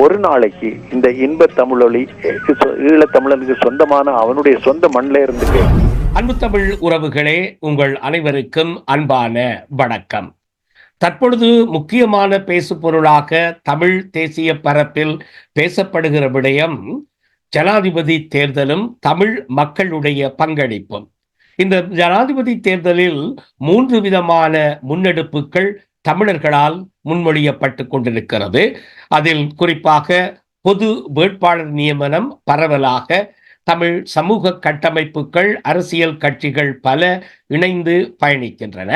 ஒரு நாளைக்கு இந்த இன்ப தமிழொலி ஈழத்தமிழனுக்கு சொந்தமான அவனுடைய சொந்த மண்ணில இருந்து அன்பு தமிழ் உறவுகளே உங்கள் அனைவருக்கும் அன்பான வணக்கம். தற்பொழுது முக்கியமான பேசு பொருளாக தமிழ் தேசிய பரப்பில் பேசப்படுகிற விடயம் ஜனாதிபதி தேர்தலும் தமிழ் மக்களுடைய பங்களிப்பும். இந்த ஜனாதிபதி தேர்தலில் மூன்று விதமான முன்னெடுப்புகள் தமிழர்களால் முன்மொழியப்பட்டு கொண்டிருக்கிறது. அதில் குறிப்பாக பொது வேட்பாளர் நியமனம் பரவலாக தமிழ் சமூக கட்டமைப்புகள் அரசியல் கட்சிகள் பல இணைந்து பயணிக்கின்றன.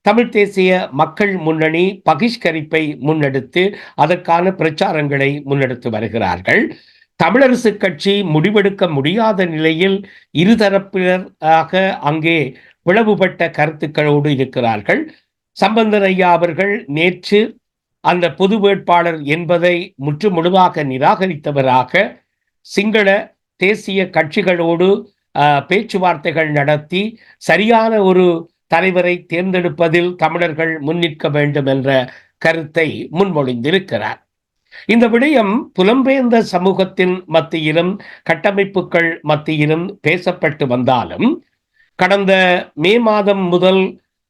தமிழ் தேசிய மக்கள் முன்னணி பகிஷ்கரிப்பை முன்னெடுத்து அதற்கான பிரச்சாரங்களை முன்னெடுத்து வருகிறார்கள். தமிழரசு கட்சி முடிவெடுக்க முடியாத நிலையில் இருதரப்பினராக அங்கே பிளவுபட்ட கருத்துக்களோடு இருக்கிறார்கள். சம்பந்தன் ஐயா அவர்கள் நேற்று அந்த பொது வேட்பாளர் என்பதை முற்று முழுவாக நிராகரித்தவராக சிங்கள தேசிய கட்சிகளோடு பேச்சுவார்த்தைகள் நடத்தி சரியான ஒரு தலைவரை தேர்ந்தெடுப்பதில் தமிழர்கள் முன்னிற்க வேண்டும் என்ற கருத்தை முன்மொழிந்திருக்கிறார். இந்த விடயம் புலம்பெயர்ந்த சமூகத்தின் மத்தியிலும் கட்டமைப்புகள் மத்தியிலும் பேசப்பட்டு வந்தாலும் கடந்த மே மாதம் முதல்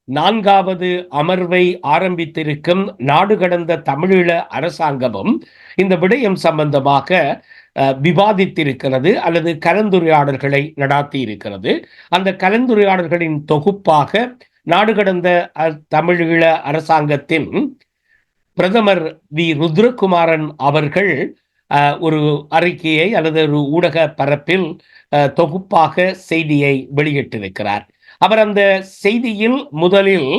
நான்காவது அமர்வை ஆரம்பித்திருக்கும் நாடு கடந்த தமிழீழ அரசாங்கமும் இந்த விடயம் சம்பந்தமாக விவாதித்திருக்கிறது அல்லது கலந்துரையாடல்களை நடாத்தி இருக்கிறது அந்த கலந்துரையாடல்களின் தொகுப்பாக நாடு கடந்த தமிழீழ அரசாங்கத்தின் பிரதமர் வி. ருத்ரகுமாரன் அவர்கள் ஒரு அறிக்கையை அல்லது ஒரு ஊடக பரப்பில் தொகுப்பாக செய்தியை வெளியிட்டிருக்கிறார். அவர் அந்த செய்தியில் முதலில்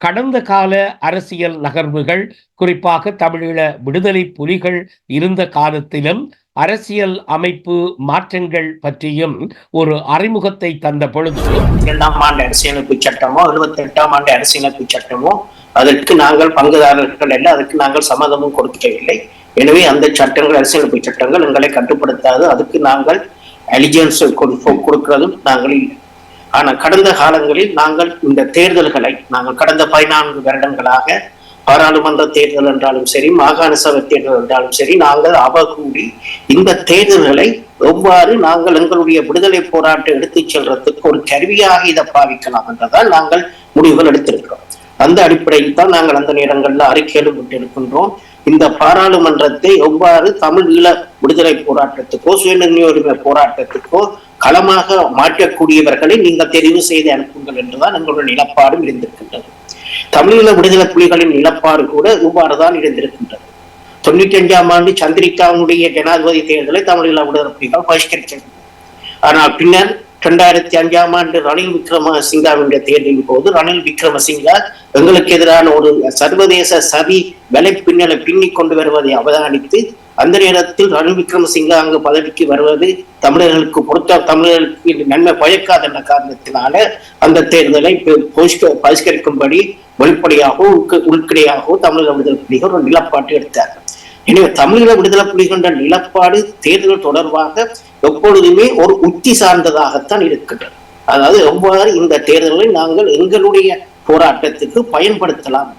கடந்த கால அரசியல் நகர்வுகள் குறிப்பாக தமிழீழ விடுதலை புலிகள் இருந்த காலத்திலும் அரசியல் அமைப்பு மாற்றங்கள் பற்றியும் ஒரு அறிமுகத்தை தந்த பொழுது இரண்டாம் ஆண்டு அரசியலமைப்பு சட்டமோ எழுபத்தி எட்டாம் ஆண்டு அரசியலமைப்பு சட்டமோ அதற்கு நாங்கள் பங்குதாரர்கள் அல்ல அதற்கு நாங்கள் சம்மதமும் கொடுக்கவில்லை. எனவே அந்த சட்டங்கள் அரசியலமைப்பு சட்டங்கள் எங்களை கட்டுப்படுத்தாது. அதுக்கு நாங்கள் அலிஜியன்ஸ் கொடுக்கிறதும் நாங்கள் இல்லை ஆனால் கடந்த காலங்களில் நாங்கள் இந்த தேர்தல்களை நாங்கள் கடந்த பதினான்கு வருடங்களாக பாராளுமன்ற தேர்தல் என்றாலும் சரி மாகாண சபை தேர்தல் என்றாலும் சரி நாங்கள் அவகூடி இந்த தேர்தல்களை எவ்வாறு நாங்கள் எங்களுடைய விடுதலை போராட்டம் எடுத்துச் செல்றதுக்கு ஒரு கருவியாக இதை பாவிக்கலாம் என்றதால் நாங்கள் முடிவுகள் எடுத்திருக்கிறோம். அந்த அடிப்படையில் தான் நாங்கள் அந்த நேரங்களில் அறிக்கையிலும் விட்டிருக்கின்றோம். இந்த பாராளுமன்றத்தை எவ்வாறு தமிழ் ஈழ விடுதலை போராட்டத்துக்கோ சுயநிர்ணய உரிமை போராட்டத்துக்கோ களமாக மாற்றக்கூடியவர்களை நீங்கள் தெரிவு செய்து அனுப்புங்கள் என்றுதான் எங்களுடைய நிலப்பாடும் இருந்திருக்கின்றது. தமிழீழ விடுதலை புலிகளின் நிலப்பாடு கூட இவ்வாறுதான் இருந்திருக்கின்றது. தொண்ணூற்றி அஞ்சாம் ஆண்டு சந்திரிகாவுடைய ஜனாதிபதி தேர்தலை தமிழீழ விடுதலை புலிகள் பகிஷ்கரித்தது. ஆனால் பின்னர் இரண்டாயிரத்தி அஞ்சாம் ஆண்டு ரணில் விக்ரமசிங்காவுடைய தேர்தலின் போது ரணில் விக்ரமசிங்கா எங்களுக்கு எதிரான ஒரு சர்வதேச சதி வலை பின்னலை பின்னிக் கொண்டு வருவதை அவதானித்து அந்த நேரத்தில் ரணில் விக்ரமசிங்கா அங்கு பதவிக்கு வருவது தமிழர்களுக்கு பொறுத்த தமிழர்களுக்கு நன்மை பயக்காத என்ற காரணத்தினால அந்த தேர்தலை பரிஷ்கரிக்கும்படி வெளிப்படையாகவோ உள்கடையாகவோ தமிழக விடுதலை புலிகள் ஒரு நிலப்பாட்டு எடுத்தார். எனவே தமிழக விடுதலை புலிகின்ற நிலப்பாடு தேர்தல் தொடர்பாக எப்பொழுதுமே ஒரு உத்தி சார்ந்ததாகத்தான் இருக்கின்றது. அதாவது எவ்வாறு இந்த தேர்தலை நாங்கள் எங்களுடைய போராட்டத்துக்கு பயன்படுத்தலாம்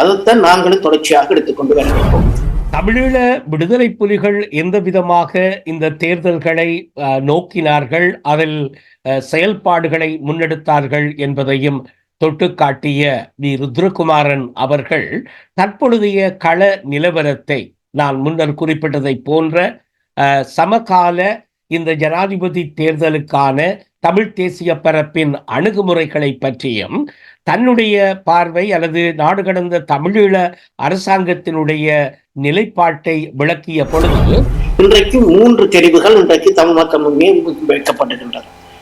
அதைத்தான் நாங்களும் தொடர்ச்சியாக எடுத்துக்கொண்டு வருகின்றோம். தமிழீழ விடுதலை புலிகள் எந்த விதமாக இந்த தேர்தல்களை நோக்கினார்கள்? அதில் செயல்பாடுகளை முன்னெடுத்தார்கள் என்பதையும் தொட்டு காட்டிய வி. ருத்ரகுமாரன் அவர்கள் தற்பொழுதைய கள நிலவரத்தை நான் முன்னர் குறிப்பிட்டதை போன்ற சமகால இந்த ஜனாதிபதி தேர்தலுக்கான தமிழ் தேசிய பரப்பின் அணுகுமுறைகளை பற்றியும் தன்னுடைய பார்வை அல்லது நாடு கடந்த தமிழீழ அரசாங்கத்தினுடைய நிலைப்பாட்டை விளக்கிய பொழுது இன்றைக்கு மூன்று தெரிவுகள் இன்றைக்கு தமிழ் மக்கள் முன்னே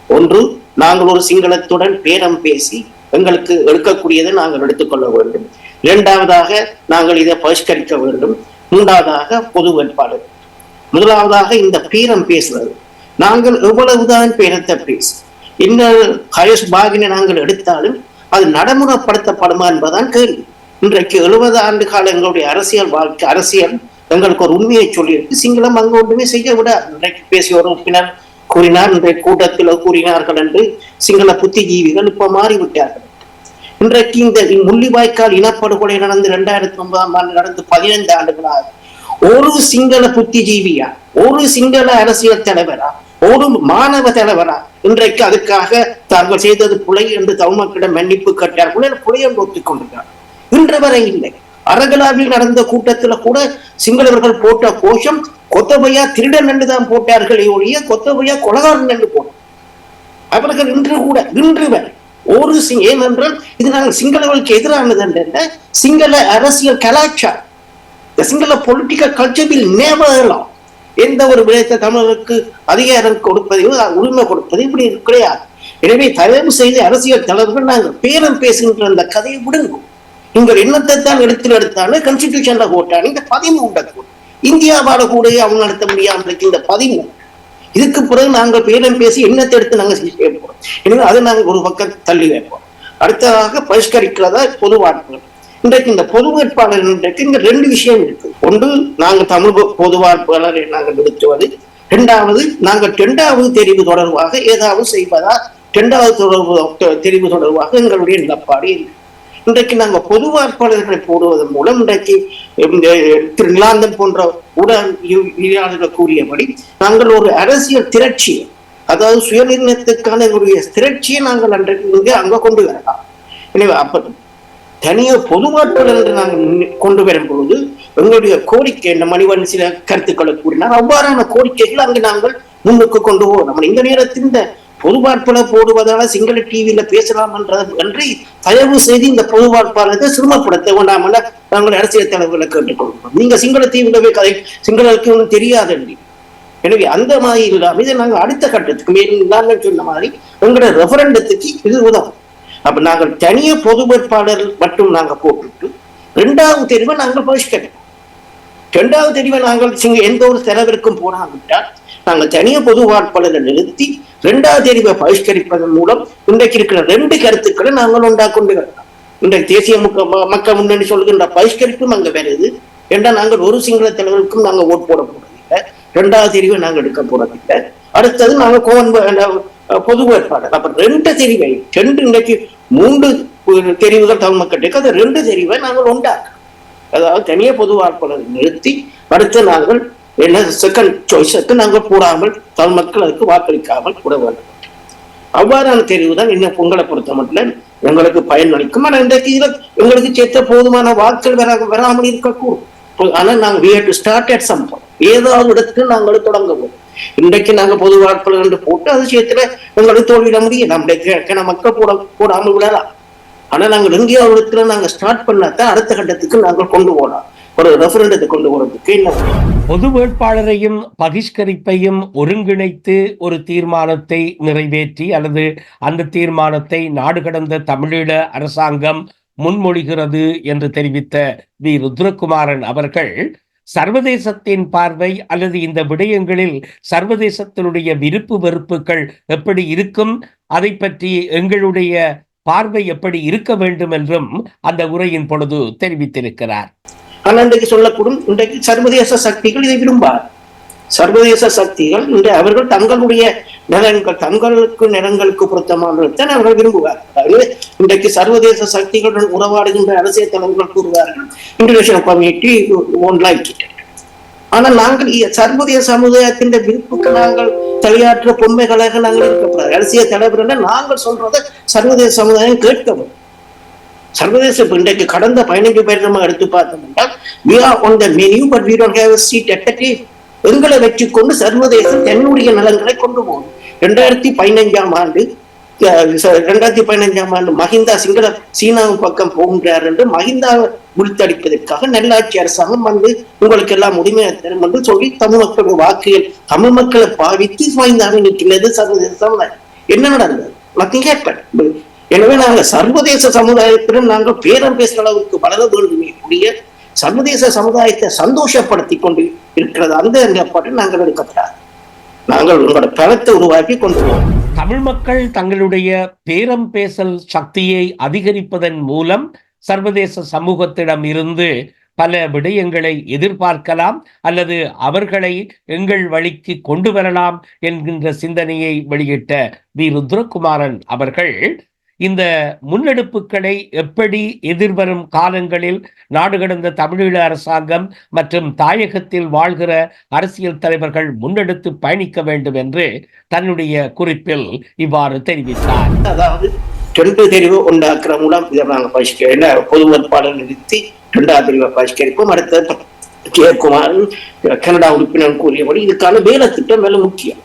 ஒன்று நாங்கள் ஒரு சிங்களத்துடன் பேரம் பேசி எங்களுக்கு எடுக்கக்கூடியதை நாங்கள் எடுத்துக்கொள்ள வேண்டும். இரண்டாவதாக நாங்கள் இதை பரிஷ்கரிக்க வேண்டும். மூன்றாவதாக பொது வேட்பாளர். முதலாவதாக இந்த பேரம் பேசுறது நாங்கள் எவ்வளவுதான் பேரத்தை பேசு இந்த ஹயஸ் பாகினை நாங்கள் எடுத்தாலும் அது நடைமுறைப்படுத்தப்படுமா என்பதுதான் கேள்வி. இன்றைக்கு எழுபது ஆண்டு கால எங்களுடைய அரசியல் வாழ்க்கை அரசியல் எங்களுக்கு ஒரு உண்மையை சொல்லியிருக்கு. சிங்களம் அங்கு ஒன்றுமே செய்ய விட இன்றைக்கு பேசிய ஒரு உறுப்பினர் கூறினார் இன்றைய கூட்டத்தில் கூறினார்கள் என்று சிங்கள புத்திஜீவிகள் இப்ப மாறிவிட்டார்கள். இன்றைக்கு இந்த முள்ளிவாய்க்கால் இனப்படுகொலை நடந்து இரண்டாயிரத்தி ஒன்பதாம் ஆண்டு நடந்து பதினைந்து ஆண்டுகளாக ஒரு சிங்கள புத்திஜீவியா ஒரு சிங்கள அரசியல் தலைவரா ஒரு மாணவ தலைவரா இன்றைக்கு அதுக்காக தாங்கள் செய்தது புலை என்று தமிழ்மக்களிடம் மன்னிப்பு கட்டார்கள் புலை என்று ஒத்துக்கொண்டிருக்கிறார் இன்று வரை இல்லை. அரகலாவில் நடந்த கூட்டத்துல கூட சிங்களவர்கள் போட்ட கோஷம் கொத்தபையா திருடன் என்று தான் போட்டார்களே ஒழிய கொத்தபையா கொலகாரன் என்று போட்டோம் அவர்கள் இன்று கூட இன்று வரை ஒரு சிங் ஏனென்றால் இது நாங்கள் சிங்களவர்களுக்கு எதிரானது என்ற சிங்கள அரசியல் கலாச்சாரம். Sinhala political culture will never எந்த ஒரு விடயத்தை தமிழருக்கு அதிகாரம் கொடுப்பதையோ உரிமை கொடுப்பது இப்படி கிடையாது. எனவே தயவு செய்து அரசியல் தலைவர்கள் நாங்கள் பேரம் பேசுகின்ற அந்த கதையை விடுங்க. நீங்கள் என்னத்தை தான் எடுத்து எடுத்தாலும் கான்ஸ்டிடியூஷன்ல போட்டாலும் இந்த பதிவு கூட இந்தியாவோட கூட அவங்க நடத்த முடியாமல் இருக்கு இந்த பதிவு. இதுக்கு பிறகு நாங்கள் பேரம் பேசி என்னத்தை எடுத்து நாங்கள் செய்ய போறோம். எனவே அதை நாங்கள் ஒரு பக்கம் தள்ளி வைப்போம். அடுத்ததாக பரிஷ்கரிக்கிறதா பொதுவாக இன்றைக்கு இந்த பொது வேட்பாளர் இன்றைக்கு இங்க ரெண்டு விஷயம் இருக்கு. ஒன்று நாங்கள் தமிழ் பொது வேட்பாளரை நாங்கள் நிறுத்துவது இரண்டாவது நாங்கள் இரண்டாவது தெரிவு தொடர்பாக ஏதாவது செய்வதா? இரண்டாவது தொடர்பு தெரிவு தொடர்பாக எங்களுடைய நிலப்பாடு இன்றைக்கு நாங்கள் பொது வேட்பாளர்களை போடுவதன் மூலம் இன்றைக்கு இந்த திரு நிலாந்தன் போன்ற உடல் கூறியபடி நாங்கள் ஒரு அரசியல் திரட்சியை அதாவது சுயநிர்ணயத்துக்கான எங்களுடைய திரட்சியை நாங்கள் அன்றைக்கு இங்கே அங்க கொண்டு வரலாம். எனவே அப்போ தனிய பொது என்று நாங்கள் கொண்டு வரும் பொழுது எங்களுடைய கோரிக்கை இந்த மணிவன் சில கருத்துக்களை கூறினார். அவ்வாறான கோரிக்கைகள் அங்கு நாங்கள் முன்னுக்கு கொண்டு போவோம். நம்ம இந்த நேரத்தில் இந்த பொது போடுவதால சிங்கள டிவியில பேசலாம் என்று தயவு செய்து இந்த பொது சிரமப்படுத்த வேண்டாம் என நாங்கள் அரசியல் தலைவர்களை கேட்டுக்கொள்கிறோம். நீங்க சிங்கள டிவியில போய் கதை சிங்களுக்கு ஒன்றும் தெரியாது எனவே அந்த மாதிரி இல்லாமல் இதை நாங்கள் அடுத்த கட்டத்துக்கு மேலும் சொன்ன மாதிரி எங்களோட ரெஃபரண்டத்துக்கு இது உதவும். அப்ப நாங்கள் தனிய பொது வேட்பாளர் மட்டும் நாங்க போட்டுட்டு ரெண்டாவது தெரிவை நாங்கள் பரிஷ்கரிப்போம் ரெண்டாவது தெரிவை நாங்கள் சிங்க எந்த ஒரு செலவிற்கும் போடாவிட்டால் நாங்கள் தனிய பொது வேட்பாளரை நிறுத்தி ரெண்டாவது தெரிவை பரிஷ்கரிப்பதன் மூலம் இன்றைக்கு இருக்கிற ரெண்டு கருத்துக்களை நாங்கள் உண்டா கொண்டு வரலாம். இன்றைக்கு தேசிய முக்க- ம- மக்கள் முன்னணி சொல்கின்ற பரிஷ்கரிப்பும் அங்க வருது. என்றால் நாங்கள் ஒரு சிங்கள தலைவருக்கும் நாங்கள் ஓட் போட போறதில்லை. ரெண்டாவது தெரிவை நாங்கள் எடுக்க போறதில்லை. அடுத்தது நாங்கள் கோவன் பொது வேட்பாளர். அப்ப ரெண்டு தெரிவை ரெண்டு இன்றைக்கு மூன்று தெரிவுகள் தமிழ் மக்களுக்கு அது ரெண்டு தெரிவை நாங்கள் உண்டாக்குறோம் அதாவது தனிய பொது வேட்பாளரை நிறுத்தி அடுத்து நாங்கள் என்ன செகண்ட் சாய்ஸுக்கு நாங்கள் போடாமல் தமிழ் மக்கள் அதுக்கு வாக்களிக்காமல் கூட வேண்டும் அவ்வாறான தெரிவு தான் இன்னும் பொங்கலை பொறுத்த மட்டும் எங்களுக்கு பயன் அளிக்கும் ஆனால் இன்றைக்கு இதில் எங்களுக்கு சேர்த்த போதுமான வாக்கள் வர வராமல் இருக்கக்கூடும். ஆனா நாங்க we had to start at some ஏதாவது இடத்துக்கு நாங்கள் தொடங்குவோம் இன்றைக்கு நாங்கள் பொது வாட்பாளர் என்று போட்டு அது சேர்த்துல எங்களுக்கு தோல்விட முடியும். நம்முடைய கிண மக்கள் போட போடாமல் விடலாம். ஆனா நாங்கள் எங்கேயாவது இடத்துல நாங்க ஸ்டார்ட் பண்ணாதான் அடுத்த கட்டத்துக்கு நாங்கள் கொண்டு போகலாம். ஒரு ரெஃபரண்டத்தை கொண்டு போறதுக்கு பொது வேட்பாளரையும் பகிஷ்கரிப்பையும் ஒருங்கிணைத்து ஒரு தீர்மானத்தை நிறைவேற்றி அல்லது அந்த தீர்மானத்தை நாடு கடந்த தமிழீழ அரசாங்கம் முன்மொழிகிறது என்று தெரிவித்த வி. ருத்ரகுமாரன் அவர்கள் சர்வதேசத்தின் பார்வை அல்லது இந்த விடயங்களில் சர்வதேசத்தினுடைய விருப்பு வெறுப்புகள் எப்படி இருக்கும்? அதை பற்றி எங்களுடைய பார்வை எப்படி இருக்க வேண்டும் என்றும் அந்த உரையின் பொழுது தெரிவித்திருக்கிறார். ஆனா இன்றைக்கு சொல்லக்கூடும் இன்றைக்கு சர்வதேச சக்திகள் இதை விரும்பார். சர்வதேச சக்திகள் இன்று அவர்கள் தங்களுடைய நிலங்கள் தங்களுக்கு நிலங்களுக்கு பொருத்தமானதான் அவர்கள் விரும்புவார் அதாவது இன்றைக்கு சர்வதேச சக்திகளுடன் உறவாடுகின்ற அரசியல் தலைவர்கள் கூறுவார்கள் இன்டர்நேஷனல் கம்யூனிட்டி ஒன் ஆனால் நாங்கள் சர்வதேச சமுதாயத்தின் விருப்புக்கு நாங்கள் தலையாற்ற பொம்மைகளாக நாங்கள் இருக்கக்கூடாது அரசியல் தலைவர்கள் நாங்கள் சொல்றதை சர்வதேச சமுதாயம் கேட்கவும் சர்வதேச இன்றைக்கு கடந்த பதினைஞ்சு பேர் நம்ம எடுத்து பார்த்தோம் என்றால் we are on the menu எங்களை வச்சுக்கொண்டு சர்வதேசம் தன்னுடைய நலன்களை கொண்டு போகும். ரெண்டாயிரத்தி பதினைஞ்சாம் ஆண்டு ரெண்டாயிரத்தி பதினைஞ்சாம் ஆண்டு மஹிந்தா சிங்கள சீனாவின் பக்கம் போகின்றார் என்று மஹிந்தாவை முடித்தடிப்பதற்காக நல்லாட்சி அரசாங்கம் வந்து உங்களுக்கு எல்லாம் உரிமையை தரும் என்று சொல்லி தமிழ் மக்களுடைய வாக்குகள் தமிழ் மக்களை பாவித்து மஹிந்தாவை நிற்கிறது சர்வதேச சமுதாயம். என்ன நடந்தது? நத்திங் ஹேப்பன் எனவே நாங்கள் சர்வதேச சமுதாயத்திலும் நாங்கள் பேரம் பேசுகிற அளவுக்கு வளர வேண்டுமே கூடிய சர்வதேச சமுதாயத்தை சந்தோஷப்படுத்தி கொண்டு இருக்கிறது. அந்த நிலப்பாட்டை நாங்கள் எடுக்கப்படாது. நாங்கள் உங்களோட பலத்தை உருவாக்கி கொண்டுள்ளோம் தமிழ் மக்கள் தங்களுடைய பேரம் பேசல் சக்தியை அதிகரிப்பதன் மூலம் சர்வதேச சமூகத்திடம் இருந்து பல விடயங்களை எதிர்பார்க்கலாம் அல்லது அவர்களை எங்கள் வழிக்கு கொண்டு வரலாம் என்கின்ற சிந்தனையை வெளியிட்ட வி. ருத்ரகுமாரன் அவர்கள் இந்த முன்னெடுப்புகளை எப்படி எதிர்வரும் காலங்களில் நாடு கடந்த தமிழீழ அரசாங்கம் மற்றும் தாயகத்தில் வாழ்கிற அரசியல் தலைவர்கள் முன்னெடுத்து பயணிக்க வேண்டும் என்று தன்னுடைய குறிப்பில் இவ்வாறு தெரிவித்தார். அதாவது ரெண்டு தெரிவு உண்டாக்குற மூலம் இதை நாங்கள் பரிஷ்க என்ன பொது வேட்பாளர் நிறுத்தி ரெண்டாவது தெரிவை பரிஷ்கரிப்போம் அடுத்த ஜெயக்குமாரன் கனடா உறுப்பினர் கூறியபடி இதுக்கான வேலை திட்டம் வேலை முக்கியம்.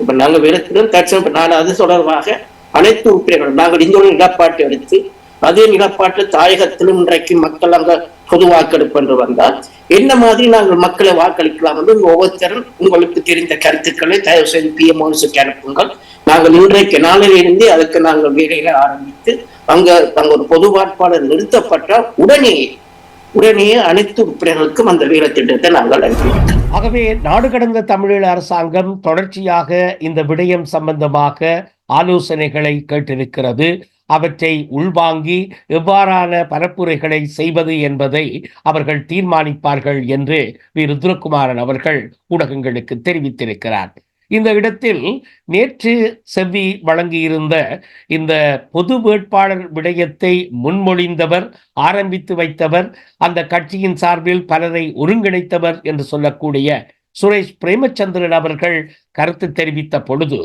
இப்ப நாங்க வேலை திட்டம் தற்சமயம் இப்ப நான் அது தொடர்பாக அனைத்து உறுப்பினர்களும் நாங்கள் இந்த ஒரு நிலப்பாட்டு எடுத்து அதே நிலப்பாட்டு தாயகத்திலும் இன்றைக்கு மக்கள் அங்க பொது வாக்கெடுப்பு என்று வந்தால் என்ன மாதிரி நாங்கள் மக்களை வாக்களிக்கலாம் என்று ஒவ்வொருத்தரும் உங்களுக்கு தெரிந்த கருத்துக்களை தயவு செய்து பிஎம்ஓஸுக்கு அனுப்புங்கள். நாங்கள் இன்றைக்கு நாளிலிருந்தே அதுக்கு நாங்கள் வேலையில ஆரம்பித்து அங்க அங்க ஒரு பொது வாட்பாளர் நிறுத்தப்பட்டால் உடனே உடனே அனைத்து உறுப்பினர்களுக்கும் அந்த வேலை திட்டத்தை நாங்கள் அனுப்பிவிட்டோம் ஆகவே நாடு கடந்த தமிழீழ அரசாங்கம் தொடர்ச்சியாக இந்த விடயம் சம்பந்தமாக ஆலோசனைகளை கேட்டிருக்கிறது. அவற்றை உள்வாங்கி எவ்வாறான பரப்புரைகளை செய்வது என்பதை அவர்கள் தீர்மானிப்பார்கள் என்று வி. ருத்ரகுமாரன் அவர்கள் ஊடகங்களுக்கு தெரிவித்திருக்கிறார். இந்த இடத்தில் நேற்று செவ்வி வழங்கியிருந்த இந்த பொது வேட்பாளர் விடயத்தை முன்மொழிந்தவர் ஆரம்பித்து வைத்தவர் அந்த கட்சியின் சார்பில் பலரை ஒருங்கிணைத்தவர் என்று சொல்லக்கூடிய சுரேஷ் பிரேமச்சந்திரன் அவர்கள் கருத்து தெரிவித்த பொழுது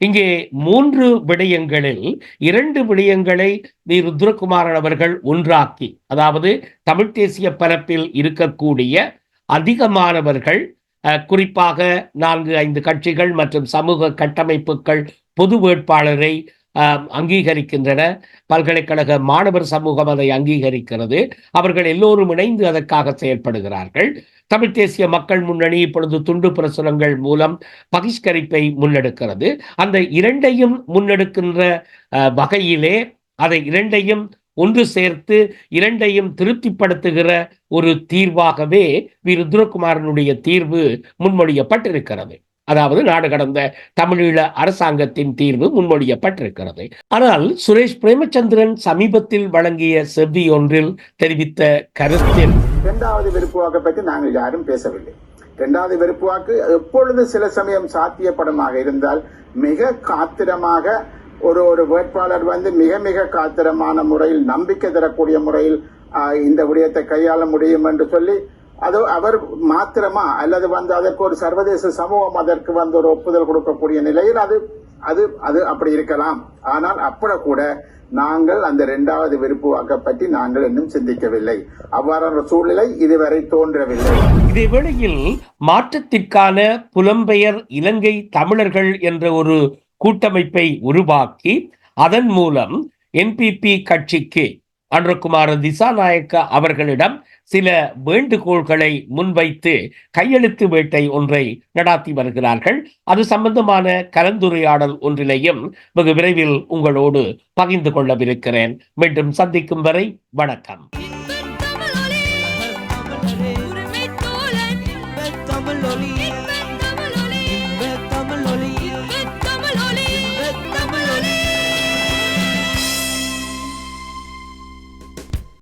இங்கே மூன்று விடயங்களில் இரண்டு விடயங்களை வி. ருத்ரகுமாரன் அவர்கள் ஒன்றாக்கி அதாவது தமிழ்த் தேசிய பரப்பில் இருக்கக்கூடிய அதிகமானவர்கள் குறிப்பாக நான்கு ஐந்து கட்சிகள் மற்றும் சமூக கட்டமைப்புகள் பொது வேட்பாளரை அங்கீகரிக்கின்றன. பல்கலைக்கழக மாணவர் சமூகம் அதை அங்கீகரிக்கிறது. அவர்கள் எல்லோரும் இணைந்து அதற்காக செயல்படுகிறார்கள். தமிழ்த் தேசிய மக்கள் முன்னணி இப்பொழுது துண்டு பிரசுரங்கள் மூலம் பகிஷ்கரிப்பை முன்னெடுக்கிறது. அந்த இரண்டையும் முன்னெடுக்கின்ற அஹ், வகையிலே அதை இரண்டையும் ஒன்று சேர்த்து இரண்டையும் திருப்திப்படுத்துகிற ஒரு தீர்வாகவே வி ருத்ரகுமாரனுடைய தீர்வு முன்மொழியப்பட்டிருக்கிறது. அதாவது நாடு கடந்த தமிழீழ அரசாங்கத்தின் தீர்வு முன்மொழியப்பட்டிருக்கிறது. ஆனால் சுரேஷ் பிரேமச்சந்திரன் சமீபத்தில் வழங்கிய செவ்வி ஒன்றில் தெரிவித்த கருத்தில் இரண்டாவது வெறுப்பு வாக்கை பற்றி நாங்கள் யாரும் பேசவில்லை. இரண்டாவது வெறுப்பு வாக்கு எப்பொழுது சில சமயம் சாத்தியப்படமாக இருந்தால் மிக காத்திரமாக ஒரு ஒரு வேட்பாளர் வந்து மிக மிக காத்திரமான முறையில் நம்பிக்கை தரக்கூடிய முறையில் இந்த விடயத்தை கையாள முடியும் என்று சொல்லி அது அவர் மாத்திரமா அல்லது வந்து அதற்கு ஒரு சர்வதேச சமூகம் அதற்கு வந்து ஒரு ஒப்புதல் கொடுக்கக்கூடிய நிலையில் அது அது அது அப்படி இருக்கலாம். ஆனால் அப்பட கூட நாங்கள் அந்த இரண்டாவது விருப்பு வாக்க பற்றி நாங்கள் இன்னும் சிந்திக்கவில்லை. அவ்வாறான சூழ்நிலை இதுவரை தோன்றவில்லை. இதேவேளையில் மாற்றத்திற்கான புலம்பெயர் இலங்கை தமிழர்கள் என்ற ஒரு கூட்டமைப்பை உருவாக்கி அதன் மூலம் என்பிபி கட்சிக்கு அன்றகுமார திசாநாயக்க அவர்களிடம் சில வேண்டுகோள்களை முன்வைத்து கையெழுத்து வேட்டை ஒன்றை நடாத்தி வருகிறார்கள். அது சம்பந்தமான கலந்துரையாடல் ஒன்றிலையும் வெகு விரைவில் உங்களோடு பகிர்ந்து கொள்ளவிருக்கிறேன். மீண்டும் சந்திக்கும் வரை வணக்கம்.